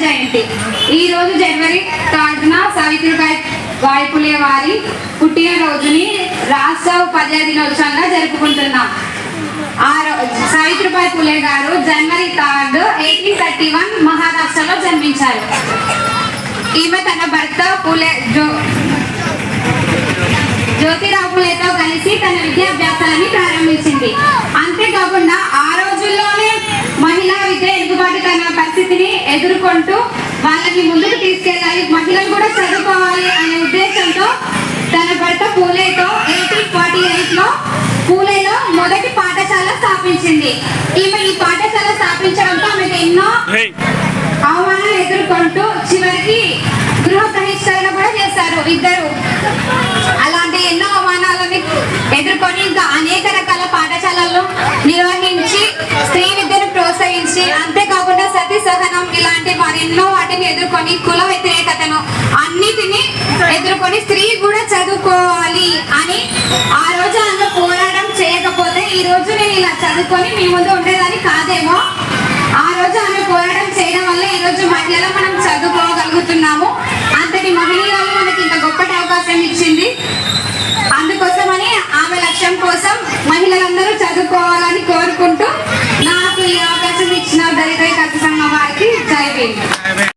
జయంతి. ఈ రోజు జనవరి థర్డ్న సావిత్రిబాయి వాయిపులే వారి పుట్టినరోజుని రాష్ట్ర ఉపాధ్యాయ దినోత్సవంగా జరుపుకుంటున్నాం. ఆ రో- సావిత్రిబాయి పులే గారు జనవరి థర్డ్ ఎయిటీన్ థర్టీ వన్ మహారాష్ట్రలో జన్మించారు. ఈమె తన భర్త పులే జో జ్యోతిరావు పులేతో కలిసి తన విద్యాభ్యాసాన్ని ప్రారంభించింది. అంతేకాకుండా ఆ రోజుల్లోనే మహిళా విద్య ఎదుగుబాటుకరణ పరిస్థితిని ఎదుర్కొంటూ వాళ్ళని ముందుకు తీసుకెళ్ళాలి. మహిళలు కూడా చదువుకోవాలి అనే ఉద్దేశంతో తన భర్త పూలేతో ఎయిటీన్ ఫార్టీ ఎయిట్లో పూలేలో మొదటి పాఠశాల స్థాపించింది. ఈమె ఈ పాఠశాల స్థాపించడంతో ఆమెకు ఎన్నో అవమానాలు ఎదుర్కొంటూ చివరికి గృహ బహిష్కరణ కూడా చేశారు ఇద్దరు. అలాంటి ఎన్నో అవమానాలని ఎదుర్కొని ఇంకా అనేక రకాల పాఠశాలలు నిర్వహించి స్త్రీ విద్యను ప్రోత్సహించి సహనం ఎన్నో వాటిని ఎదుర్కొని కుల వ్యతిరేకతను అన్నిటిని ఎదుర్కొని స్త్రీ కూడా చదువుకోవాలి అని ఆ రోజు అంత పోరాటం చేయకపోతే ఈ రోజు నేను ఇలా చదువుకొని మీ ముందు ఉండేదని కాదేమో. ఆ రోజు ఆమె పోరాటం చేయడం వల్ల ఈ రోజు మహిళలు మనం చదువుకోగలుగుతున్నాము. అంతటి మహిళలు మనకి ఇంత గొప్పటి అవకాశం ఇచ్చింది. అందుకోసమని ఆమె లక్ష్యం కోసం మహిళలందరూ చదువుకోవాలని కోరుకుంటూ నాకు ఈ అవకాశం ఇచ్చిన దళిత కథ Amen.